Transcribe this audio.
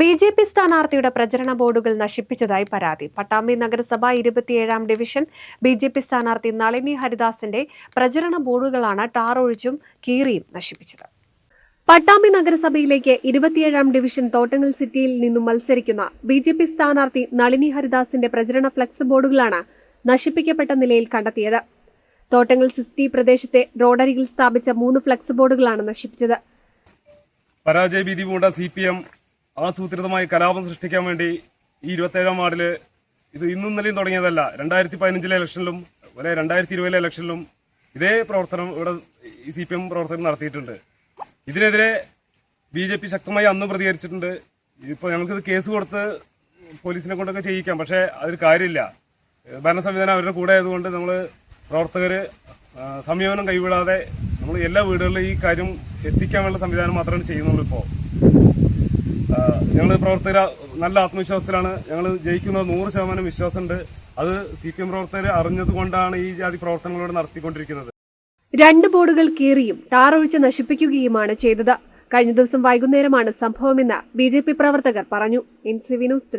B J P സ്ഥാനാർത്ഥിയുടെ പ്രചരണ ബോർഡുകൾ നശിപ്പിച്ചതായി പരാതി. പട്ടാമ്പി നഗരസഭ ഇരുപത്തിയേഴാം ഡിവിഷൻ ബി ജെ പി സ്ഥാനാർത്ഥി നളിനി ഹരിദാസിന്റെ പ്രചരണ ബോർഡുകളാണ് ടാറൊഴിച്ചും കീറിയും നശിപ്പിച്ചത്. പട്ടാമ്പി നഗരസഭയിലേക്ക് ഇരുപത്തിയേഴാം ഡിവിഷൻ തോട്ടങ്ങൽ സിറ്റിയിൽ നിന്നും മത്സരിക്കുന്ന ബി ജെ പി സ്ഥാനാർത്ഥി നളിനി ഹരിദാസിന്റെ പ്രചരണ ഫ്ലക്സ് ബോർഡുകളാണ് നശിപ്പിക്കപ്പെട്ട നിലയിൽ കണ്ടെത്തിയത്. തോട്ടങ്ങൽ സിറ്റി പ്രദേശത്തെ റോഡരികിൽ സ്ഥാപിച്ച മൂന്ന് ഫ്ലക്സ് ബോർഡുകളാണ് നശിപ്പിച്ചത്. പരാജയ ഭീതി പൂണ്ട സി പി എം ആസൂത്രിതമായി കലാപം സൃഷ്ടിക്കാൻ വേണ്ടി ഈ ഇരുപത്തേഴാം വാർഡിൽ ഇത് ഇന്നും ഇന്നലെയും തുടങ്ങിയതല്ല. രണ്ടായിരത്തി പതിനഞ്ചിലെ ഇലക്ഷനിലും അതുപോലെ രണ്ടായിരത്തി ഇരുപതിലെ ഇലക്ഷനിലും ഇതേ പ്രവർത്തനം ഇവിടെ സി പി എം പ്രവർത്തനം നടത്തിയിട്ടുണ്ട്. ഇതിനെതിരെ ബി ജെ പി ശക്തമായി അന്ന് പ്രതികരിച്ചിട്ടുണ്ട്. ഇപ്പോൾ ഞങ്ങൾക്കിത് കേസ് കൊടുത്ത് പോലീസിനെ കൊണ്ടൊക്കെ ചെയ്യിക്കാം പക്ഷേ അതൊരു കാര്യമില്ല. ഭരണ സംവിധാനം അവരുടെ കൂടെ ആയതുകൊണ്ട് നമ്മൾ പ്രവർത്തകർ സംയമനം കൈവിടാതെ നമ്മൾ എല്ലാ വീടുകളിലും ഈ കാര്യം എത്തിക്കാനുള്ള സംവിധാനം മാത്രമാണ് ചെയ്യുന്നുള്ളൂ ഇപ്പോൾ ഞങ്ങൾ പ്രവർത്തകർ നല്ല ആത്മവിശ്വാസത്തിലാണ്. ഞങ്ങൾ ജയിക്കുന്നത് നൂറ് ശതമാനം വിശ്വാസമുണ്ട്. അത് സി പി എം പ്രവർത്തകർ അറിഞ്ഞതുകൊണ്ടാണ് ഈ ജാതി പ്രവർത്തനങ്ങളോട് നടത്തിക്കൊണ്ടിരിക്കുന്നത്. രണ്ട് ബോർഡുകൾ കീറിയും ടാറൊഴിച്ച് നശിപ്പിക്കുകയുമാണ് ചെയ്തത്. കഴിഞ്ഞ ദിവസം വൈകുന്നേരമാണ് സംഭവമെന്ന് ബി ജെ പി പ്രവർത്തകർ പറഞ്ഞു. N C Vinos